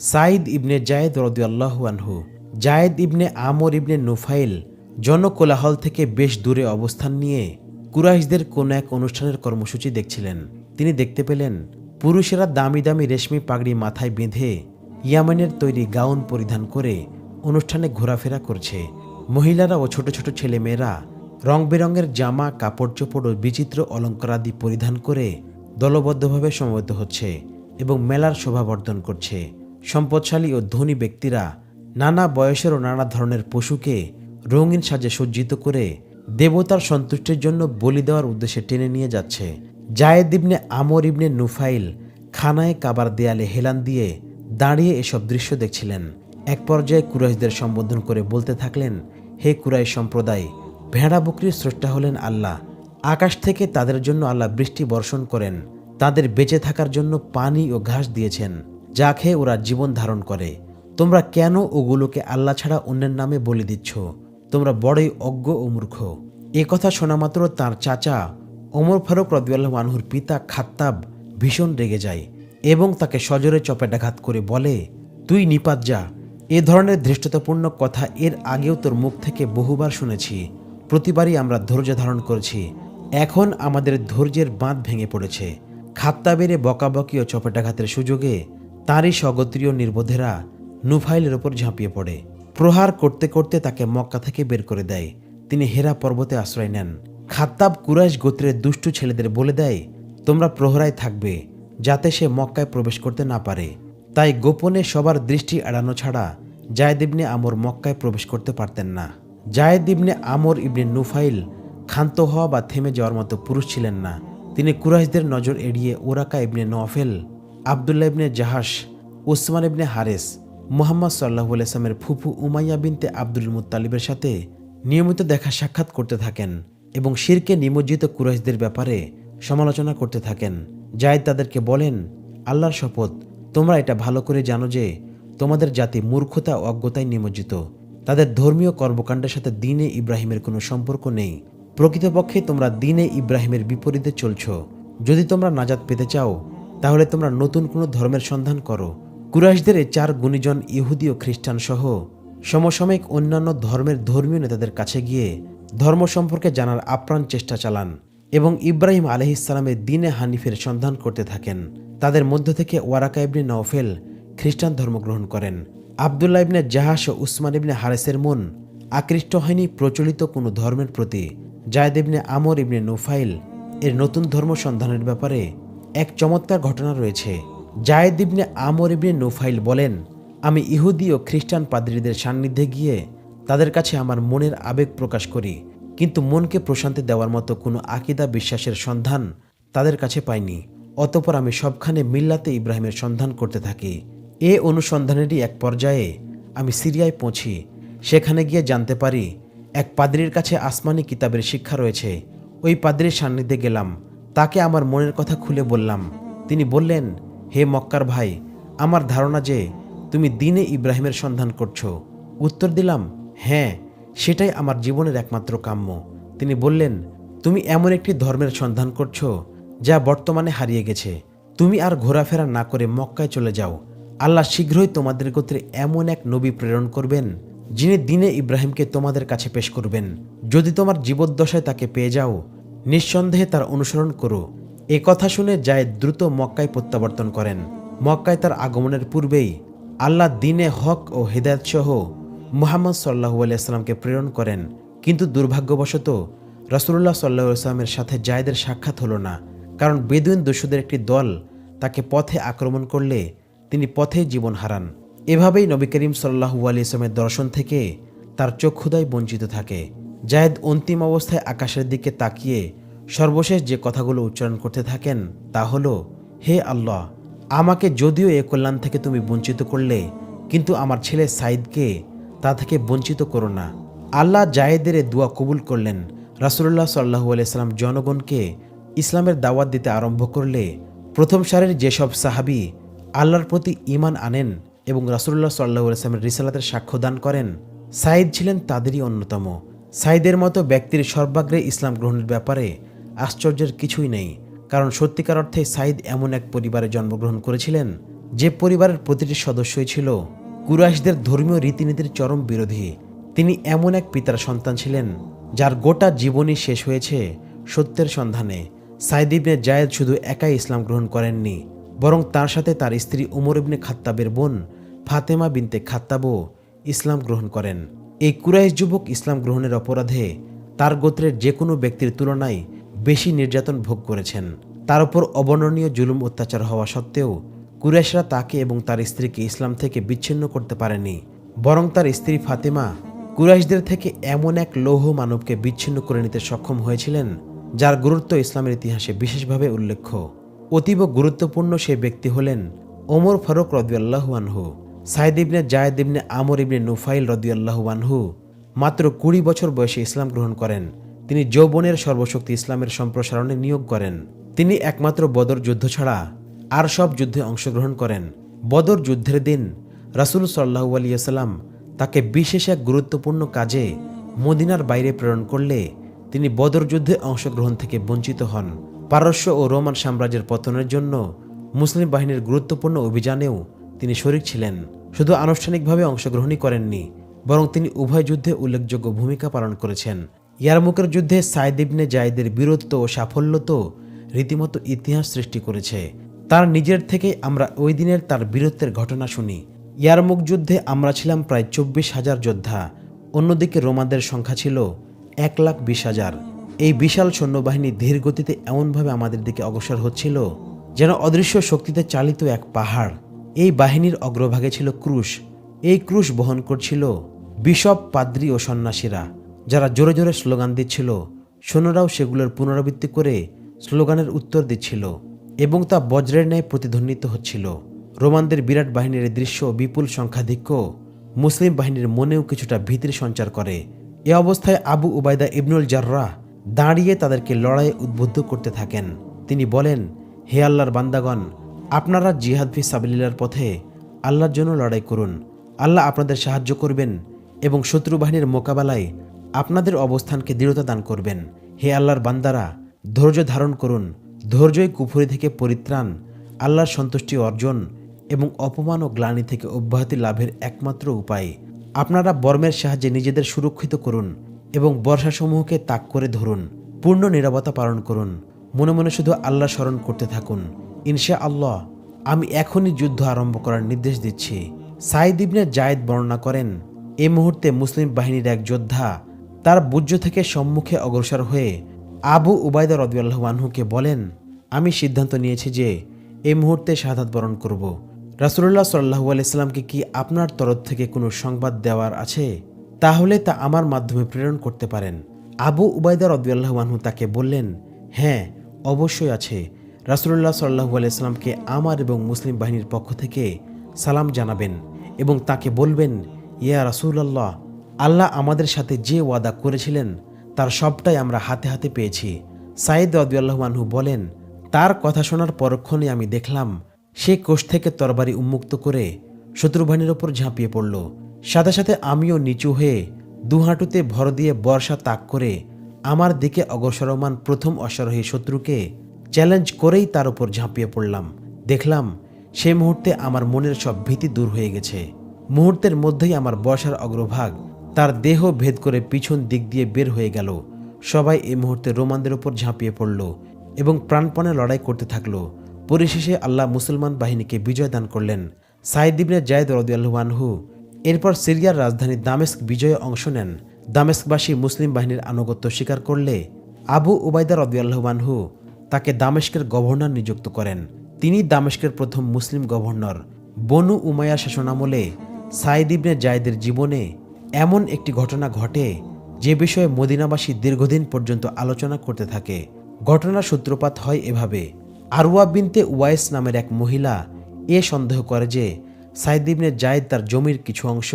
সাইদ ইবনে জায়েদ রদিয়াল্লাহু আনহু। জায়েদ ইবনে আমর ইবনে নুফাইল জনকোলাহল থেকে বেশ দূরে অবস্থান নিয়ে কুরাইশদের কোনো এক অনুষ্ঠানের কর্মসূচি দেখছিলেন। তিনি দেখতে পেলেন, পুরুষেরা দামি দামি রেশমি পাগড়ি মাথায় বেঁধে ইয়ামানের তৈরি গাউন পরিধান করে অনুষ্ঠানে ঘোরাফেরা করছে। মহিলারা ও ছোট ছোট ছেলেমেয়েরা রং বেরঙের জামা কাপড় চোপড় ও বিচিত্র অলঙ্কারাদি পরিধান করে দলবদ্ধভাবে সমবেত হচ্ছে এবং মেলার শোভাবর্ধন করছে। সম্পদশালী ও ধনী ব্যক্তিরা নানা বয়সের ও নানা ধরনের পশুকে রঙিন সাজে সজ্জিত করে দেবতার সন্তুষ্টির জন্য বলি দেওয়ার উদ্দেশ্যে টেনে নিয়ে যাচ্ছে। জায়েদ ইবনে আমর ইবনে নুফাইল খানায় কাবার দেয়ালে হেলান দিয়ে দাঁড়িয়ে এসব দৃশ্য দেখছিলেন। এক পর্যায়ে কুরাইশদের সম্বোধন করে বলতে থাকলেন, হে কুরাইশ সম্প্রদায়, ভেড়া বকরির স্রষ্টা হলেন আল্লাহ। আকাশ থেকে তাদের জন্য আল্লাহ বৃষ্টি বর্ষণ করেন। তাদের বেঁচে থাকার জন্য পানি ও ঘাস দিয়েছেন। যা খেয়ে ওরা জীবন ধারণ করে। তোমরা কেন ওগুলোকে আল্লাহ ছাড়া অন্যের নামে বলে দিচ্ছ? তোমরা বড়ই অজ্ঞ ও মূর্খ। এ কথা শোনা মাত্র তাঁর চাচা ওমর ফারুক রদিউল্লাহ মানহুর পিতা খাত্তাব ভীষণ রেগে যায় এবং তাকে সজোরে চপেটাঘাত করে বলে, তুই নিপাত যা। এ ধরনের ধৃষ্টতাপূর্ণ কথা এর আগেও তোর মুখ থেকে বহুবার শুনেছি। প্রতিবারই আমরা ধৈর্য ধারণ করেছি। এখন আমাদের ধৈর্যের বাঁধ ভেঙে পড়েছে। খাত্তা বেড়ে বকাবকি ও চপেটাঘাতের সুযোগে তাঁরই স্বগোত্রীয় নির্বোধেরা নুফাইলের ওপর ঝাঁপিয়ে পড়ে। প্রহার করতে করতে তাকে মক্কা থেকে বের করে দেয়। তিনি হেরা পর্বতে আশ্রয় নেন। খাত্তাব কুরাইশ গোত্রের দুষ্টু ছেলেদের বলে দেয়, তোমরা প্রহরায় থাকবে, যাতে সে মক্কায় প্রবেশ করতে না পারে। তাই গোপনে সবার দৃষ্টি এড়ানো ছাড়া জায়দ ইবনে আমর মক্কায় প্রবেশ করতে পারতেন না। জায়েদ ইবনে আমর ইবনে নুফাইল ক্ষান্ত হওয়া বা থেমে যাওয়ার মতো পুরুষ ছিলেন না। তিনি কুরাইশদের নজর এড়িয়ে ওরাকা ইবনে নফেল আবদুল্লাহ ইবনে জাহাস ওসমান ইবনে হারেস, মোহাম্মদ সাল্লাহ ইসলামের ফুফু উমাইয়া বিনতে আব্দুল মুত্তালিবের সাথে নিয়মিত দেখা সাক্ষাৎ করতে থাকেন এবং শিরকে নিমজ্জিত কুরাইশদের ব্যাপারে সমালোচনা করতে থাকেন। জায়েদ তাদেরকে বলেন, আল্লাহর শপথ, তোমরা এটা ভালো করে জানো যে তোমাদের জাতি মূর্খতা ও অজ্ঞতায় নিমজ্জিত। তাদের ধর্মীয় কর্মকাণ্ডের সাথে দিনে ইব্রাহিমের কোনো সম্পর্ক নেই। প্রকৃতপক্ষে তোমরা দিনে ইব্রাহিমের বিপরীতে চলছ। যদি তোমরা নাজাত পেতে চাও তাহলে তোমরা নতুন কোনো ধর্মের সন্ধান করো। কুরাইশদের চার গুণীজন ইহুদি ও খ্রিস্টান সহ সমসাময়িক অন্যান্য ধর্মের ধর্মীয় নেতাদের কাছে গিয়ে ধর্ম সম্পর্কে জানার আপ্রাণ চেষ্টা চালান এবং ইব্রাহিম আলহিসালামের দিনে হানিফের সন্ধান করতে থাকেন। তাদের মধ্য থেকে ওয়ারাকা ইবনে নওফেল খ্রিস্টান ধর্ম গ্রহণ করেন। আবদুল্লাহ ইবনে জাহাস ও উসমান ইবনে হারেসের মন আকৃষ্ট হয়নি প্রচলিত কোনো ধর্মের প্রতি। জায়দ ইবনে আমর ইবনে নুফাইল এর নতুন ধর্ম সন্ধানের ব্যাপারে এক চমৎকার ঘটনা রয়েছে। জায়েদ ইবনে আমর ইবনে নুফাইল বলেন, আমি ইহুদি ও খ্রিস্টান পাদ্রীদের সান্নিধ্যে গিয়ে তাদের কাছে আমার মনের আবেগ প্রকাশ করি, কিন্তু মনকে প্রশান্তি দেওয়ার মতো কোনো আকিদা বিশ্বাসের সন্ধান তাদের কাছে পাইনি। অতপর আমি সবখানে মিল্লাতে ইব্রাহিমের সন্ধান করতে থাকি। এ অনুসন্ধানেরই এক পর্যায়ে আমি সিরিয়ায় পৌঁছি। সেখানে গিয়ে জানতে পারি, এক পাদ্রির কাছে আসমানি কিতাবের শিক্ষা রয়েছে। ওই পাদ্রির সান্নিধ্যে গেলাম। তাকে আমার মনের কথা খুলে বললাম। তিনি বললেন, হে মক্কার ভাই, আমার ধারণা যে তুমি দিনে ইব্রাহিমের সন্ধান করছ। উত্তর দিলাম হ্যাঁ সেটাই আমার জীবনের একমাত্র কাম্য। তিনি বললেন, তুমি এমন একটি ধর্মের সন্ধান করছ যা বর্তমানে হারিয়ে গেছে। তুমি আর ঘোরাফেরা না করে মক্কায় চলে যাও। আল্লাহ শীঘ্রই তোমাদের গোত্রে এমন এক নবী প্রেরণ করবেন, যিনি দিনে ইব্রাহিমকে তোমাদের কাছে পেশ করবেন। যদি তোমার জীবদ্দশায় তাকে পেয়ে যাও নিঃসন্দেহে তার অনুসরণ করো। এ কথা শুনে জায়েদ দ্রুত মক্কায় প্রত্যাবর্তন করেন। মক্কায় তার আগমনের পূর্বেই আল্লাহ দিনে হক ও হেদায়ত সহ মুহাম্মদ সাল্লাহু আলিয়াল্লামকে প্রেরণ করেন। কিন্তু দুর্ভাগ্যবশত রসুল্লাহ সাল্লাহ আসলামের সাথে জায়েদের সাক্ষাৎ হলো না। কারণ বেদুইন দস্যুদের একটি দল তাকে পথে আক্রমণ করলে তিনি পথেই জীবন হারান। এভাবেই নবী করিম সাল্লাহু আলি ইসলামের দর্শন থেকে তার চক্ষুদায় বঞ্চিত থাকে। জায়েদ অন্তিম অবস্থায় আকাশের দিকে তাকিয়ে সর্বশেষ যে কথাগুলো উচ্চারণ করতে থাকেন তা হলো, হে আল্লাহ, আমাকে যদিও এ কল্যাণ থেকে তুমি বঞ্চিত করলে, কিন্তু আমার ছেলে সাইদকে তা থেকে বঞ্চিত করো না। আল্লাহ জায়েদের দোয়া কবুল করলেন। রাসুল্লাহ সাল্লাহু আলাইসাল্লাম জনগণকে ইসলামের দাওয়াত দিতে আরম্ভ করলে প্রথম সারের যেসব সাহাবি আল্লাহর প্রতি ইমান আনেন এবং রাসুল্লাহ সাল্লাহ আসলামের রিসালাতের সাক্ষ্য দান করেন সাইদ ছিলেন তাদেরই অন্যতম। সাইদের মতো ব্যক্তির সর্বাগ্রে ইসলাম গ্রহণের ব্যাপারে আশ্চর্যের কিছুই নেই। কারণ সত্যিকার অর্থে সাইদ এমন এক পরিবারে জন্মগ্রহণ করেছিলেন, যে পরিবারের প্রতিটি সদস্যই ছিল কুরাইশদের ধর্মীয় রীতিনীতির চরম বিরোধী। তিনি এমন এক পিতার সন্তান ছিলেন, যার গোটা জীবনই শেষ হয়েছে সত্যের সন্ধানে। সাইদ ইবনে জায়েদ শুধু একাই ইসলাম গ্রহণ করেননি, বরং তার সাথে তার স্ত্রী উমর ইবনে খাত্তাবের বোন ফাতেমা বিনতে খাত্তাবও ইসলাম গ্রহণ করেন। এই কুরাইশ যুবক ইসলাম গ্রহণের অপরাধে তার গোত্রের যে কোনো ব্যক্তির তুলনায় বেশি নির্যাতন ভোগ করেছেন। তার উপর অবর্ণনীয় জুলুম অত্যাচার হওয়া সত্ত্বেও কুরাইশরা তাকে এবং তার স্ত্রীকে ইসলাম থেকে বিচ্ছিন্ন করতে পারেনি। বরং তার স্ত্রী ফাতেমা কুরাইশদের থেকে এমন এক লৌহ মানবকে বিচ্ছিন্ন করে নিতে সক্ষম হয়েছিলেন, যার গুরুত্ব ইসলামের ইতিহাসে বিশেষভাবে উল্লেখ্য। অতীব গুরুত্বপূর্ণ সেই ব্যক্তি হলেন ওমর ফারুক রদিয়াল্লাহু আনহু। সাইদ ইবনে জায়দ ইবনে আমর ইবনে নুফাইল রদিয়াল্লাহু আনহু মাত্র কুড়ি বছর বয়সে ইসলাম গ্রহণ করেন। তিনি যৌবনের সর্বশক্তি ইসলামের সম্প্রসারণে নিয়োগ করেন। তিনি একমাত্র বদর যুদ্ধ ছাড়া আর সব যুদ্ধে অংশগ্রহণ করেন। বদর যুদ্ধের দিন রাসুল সাল্লাহু আলিয়াল্লাম তাকে বিশেষ এক গুরুত্বপূর্ণ কাজে মদিনার বাইরে প্রেরণ করলে তিনি বদর যুদ্ধে অংশগ্রহণ থেকে বঞ্চিত হন। পারস্য ও রোমান সাম্রাজ্যের পতনের জন্য মুসলিম বাহিনীর গুরুত্বপূর্ণ অভিযানেও তিনি শরিক ছিলেন। শুধু আনুষ্ঠানিকভাবে অংশগ্রহণই করেননি, বরং তিনি উভয় যুদ্ধে উল্লেখযোগ্য ভূমিকা পালন করেছেন। ইয়ারমুকের যুদ্ধে সাইদ ইবনে জায়েদের বীরত্ব ও সাফল্য তো রীতিমতো ইতিহাস সৃষ্টি করেছে। তার নিজের থেকে আমরা ওই দিনের তার বীরত্বের ঘটনা শুনি। ইয়ারমুক যুদ্ধে আমরা ছিলাম প্রায় চব্বিশ হাজার যোদ্ধা, অন্যদিকে রোমানদের সংখ্যা ছিল এক লাখ বিশ হাজার। এই বিশাল সৈন্যবাহিনী ধীর গতিতে এমনভাবে আমাদের দিকে অগ্রসর হচ্ছিল যেন অদৃশ্য শক্তিতে চালিত এক পাহাড়। এই বাহিনীর অগ্রভাগে ছিল ক্রুশ। এই ক্রুশ বহন করছিল বিশপ, পাদ্রী ও সন্ন্যাসীরা, যারা জোরে জোরে স্লোগান দিচ্ছিল। সৈন্যরাও সেগুলোর পুনরাবৃত্তি করে স্লোগানের উত্তর দিচ্ছিল এবং তা বজ্রের ন্যায় প্রতিধ্বনিত হচ্ছিল। রোমানদের বিরাট বাহিনীর দৃশ্য বিপুল সংখ্যাধিক্য। মুসলিম বাহিনীর মনেও কিছুটা ভীতির সঞ্চার করে। এ অবস্থায় আবু উবায়দা ইবনুল জাররা দাঁড়িয়ে তাদেরকে লড়াইয়ে উদ্বুদ্ধ করতে থাকেন। তিনি বলেন, হে আল্লাহর বান্দাগণ আপনারা জিহাদ ফি সাবিল্লার পথে আল্লাহর জন্য লড়াই করুন। আল্লাহ আপনাদের সাহায্য করবেন এবং শত্রু বাহিনীর মোকাবেলায় আপনাদের অবস্থানকে দৃঢ়তা দান করবেন। হে আল্লাহর বান্দারা, ধৈর্য ধারণ করুন। ধৈর্যই কুফুরি থেকে পরিত্রাণ, আল্লাহর সন্তুষ্টি অর্জন এবং অপমান ও গ্লানি থেকে অব্যাহতি লাভের একমাত্র উপায়। আপনারা বর্মের সাহায্যে নিজেদের সুরক্ষিত করুন এবং বর্ষাসমূহকে তাক করে ধরুন। পূর্ণ নিরাপত্তা পালন করুন। মনে মনে শুধু আল্লাহ স্মরণ করতে থাকুন। ইনশা আল্লাহ আমি এখনই যুদ্ধ আরম্ভ করার নির্দেশ দিচ্ছি। সাইদ ইবনে জায়েদ বর্ণনা করেন, এ মুহূর্তে মুসলিম বাহিনীর এক যোদ্ধা তার বুজ্জ থেকে সম্মুখে অগ্রসর হয়ে আবু উবায়দা রদিয়াল্লাহ আনহুকে বলেন, আমি সিদ্ধান্ত নিয়েছি যে এই মুহূর্তে শাহাদাত বরণ করব। রাসুল্লাহ সাল্লাহু আলাইসাল্লামকে কি আপনার তরফ থেকে কোনো সংবাদ দেওয়ার আছে? তাহলে তা আমার মাধ্যমে প্রেরণ করতে পারেন। আবু উবায়দা রদিয়াল্লাহ আনহু তাকে বললেন হ্যাঁ অবশ্যই আছে। রাসুল্লাহ সাল্লাহু আলাইসাল্লামকে আমার এবং মুসলিম বাহিনীর পক্ষ থেকে সালাম জানাবেন এবং তাকে বলবেন, ইয়া রাসুল্লাহ আল্লাহ আমাদের সাথে যে ওয়াদা করেছিলেন, তার সবটাই আমরা হাতে হাতে পেয়েছি। সাইদ আনহু বলেন, তার কথা শোনার পরক্ষণে আমি দেখলাম, সে কোষ থেকে তরবারি উন্মুক্ত করে শত্রুবাহিনীর ওপর ঝাঁপিয়ে পড়ল। সাথে সাথে আমিও নিচু হয়ে দুহাঁটুতে ভর দিয়ে বর্ষা তাক করে আমার দিকে অগ্রসরমান প্রথম অশ্বারোহী শত্রুকে চ্যালেঞ্জ করেই তার উপর ঝাঁপিয়ে পড়লাম। দেখলাম সেই মুহূর্তে আমার মনের সব ভীতি দূর হয়ে গেছে। মুহূর্তের মধ্যেই আমার বসার অগ্রভাগ তার দেহ ভেদ করে পিছন দিক দিয়ে বের হয়ে গেল। সবাই এই মুহূর্তে রোমানদের উপর ঝাঁপিয়ে পড়ল এবং প্রাণপণে লড়াই করতে থাকল। পরিশেষে আল্লাহ মুসলমান বাহিনীকে বিজয় দান করলেন। সাইদ ইবনে জায়দ রদিয়াল্লাহু এরপর সিরিয়ার রাজধানী দামেস্ক বিজয়ে অংশ নেন। দামেস্কবাসী মুসলিম বাহিনীর আনুগত্য স্বীকার করলে আবু উবায়দা রদিয়াল্লাহু তাকে দামেস্কের গভর্নর নিযুক্ত করেন। তিনি দামেস্কের প্রথম মুসলিম গভর্নর। বনু উমায়া শাসনামলে সাইদ ইবনে জায়দের জীবনে এমন একটি ঘটনা ঘটে যে বিষয়ে মদিনাবাসী দীর্ঘদিন পর্যন্ত আলোচনা করতে থাকে। ঘটনার সূত্রপাত হয় এভাবে। আরওয়া বিনতে ওয়াইস নামের এক মহিলা এ সন্দেহ করে যে সাইদ ইবনে জায়েদ তার জমির কিছু অংশ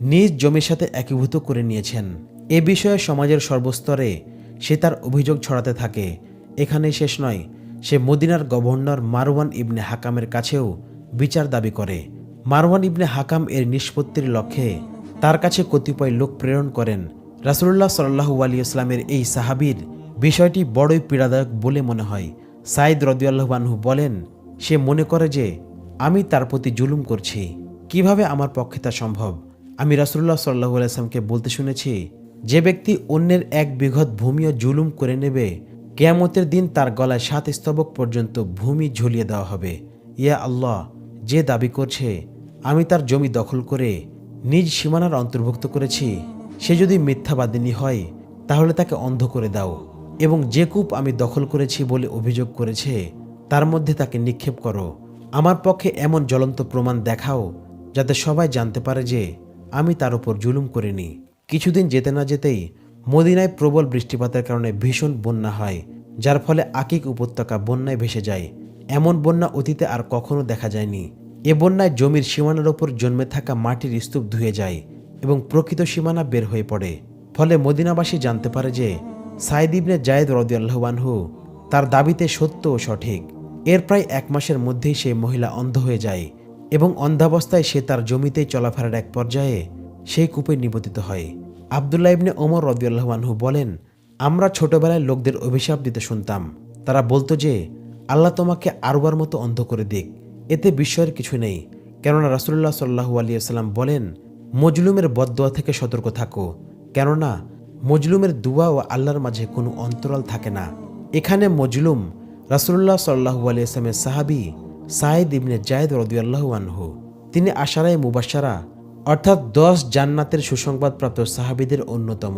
নিজ জমির সাথে একীভূত করে নিয়েছেন। এ বিষয়ে সমাজের সর্বস্তরে সে তার অভিযোগ ছড়াতে থাকে। এখানেই শেষ নয়, সে মদিনার গভর্নর মারওয়ান ইবনে হাকামের কাছেও বিচার দাবি করে। মারওয়ান ইবনে হাকাম এর নিষ্পত্তির লক্ষ্যে তার কাছে কতিপয় লোক প্রেরণ করেন। রাসুল্লাহ সাল্লাহু আলী ইসলামের এই সাহাবির বিষয়টি বড়ই পীড়াদায়ক বলে মনে হয়। সাইদ রদিয়াল্লাহবানহু বলেন, সে মনে করে যে আমি তার প্রতি জুলুম করছি। কীভাবে আমার পক্ষে তা সম্ভব? আমি রাসুল্লাহ সাল্লাহ আলাইসলামকে বলতে শুনেছি, যে ব্যক্তি অন্যের এক বিঘত ভূমিও জুলুম করে নেবে কেয়ামতের দিন তার গলায় সাত স্তবক পর্যন্ত ভূমি ঝুলিয়ে দেওয়া হবে। ইয়া আল্লাহ, যে দাবি করছে, আমি তার জমি দখল করে নিজ সীমানার অন্তর্ভুক্ত করেছি। সে যদি মিথ্যাবাদিনী হয়, তাহলে তাকে অন্ধ করে দাও এবং যে কূপ আমি দখল করেছি বলে অভিযোগ করেছে, তার মধ্যে তাকে নিক্ষেপ করো। আমার পক্ষে এমন জ্বলন্ত প্রমাণ দেখাও, যাতে সবাই জানতে পারে যে আমি তার উপর জুলুম করিনি। কিছুদিন যেতে না যেতেই মদিনায় প্রবল বৃষ্টিপাতের কারণে ভীষণ বন্যা হয়, যার ফলে আকিক উপত্যকা বন্যায় ভেসে যায়। এমন বন্যা অতীতে আর কখনো দেখা যায়নি। এ বন্যায় জমির সীমানার ওপর জন্মে থাকা মাটির স্তূপ ধুয়ে যায় এবং প্রকৃত সীমানা বের হয়ে পড়ে। ফলে মদিনাবাসী জানতে পারে যে সাইদ ইবনে জায়েদ রদিয়াল্লাহবানহু তার দাবিতে সত্য ও সঠিক। এর প্রায় এক মাসের মধ্যেই সেই মহিলা অন্ধ হয়ে যায় এবং অন্ধাবস্থায় সে তার জমিতেই চলাফেরার এক পর্যায়ে সেই কূপে নিবদিত হয়। আবদুল্লাহ ইবনে ওমর রদিয়াল্লাহবানহু বলেন, আমরা ছোটবেলায় লোকদের অভিশাপ দিতে শুনতাম। তারা বলতো যে, আল্লাহ তোমাকে আরবার মতো অন্ধ করে দিক। এতে বিস্ময়ের কিছু নেই। কেননা রাসুল্লাহ সাল্লাহু আলিয়াল্লাম বলেন, মজলুমের বদদোয়া থেকে সতর্ক থাকো। কেননা, মজলুমের দুয়া ও আল্লাহর মাঝে কোনো অন্তরাল থাকে না। এখানে মজলুম রাসুল্লাহ সাল্লাহু আলিয়াস্লামের সাহাবি সাইদ ইবনে জায়দ রদিয়াল্লাহু আনহু। তিনি আশারায় মুবাসারা অর্থাৎ দশ জান্নাতের সুসংবাদপ্রাপ্ত সাহাবিদের অন্যতম।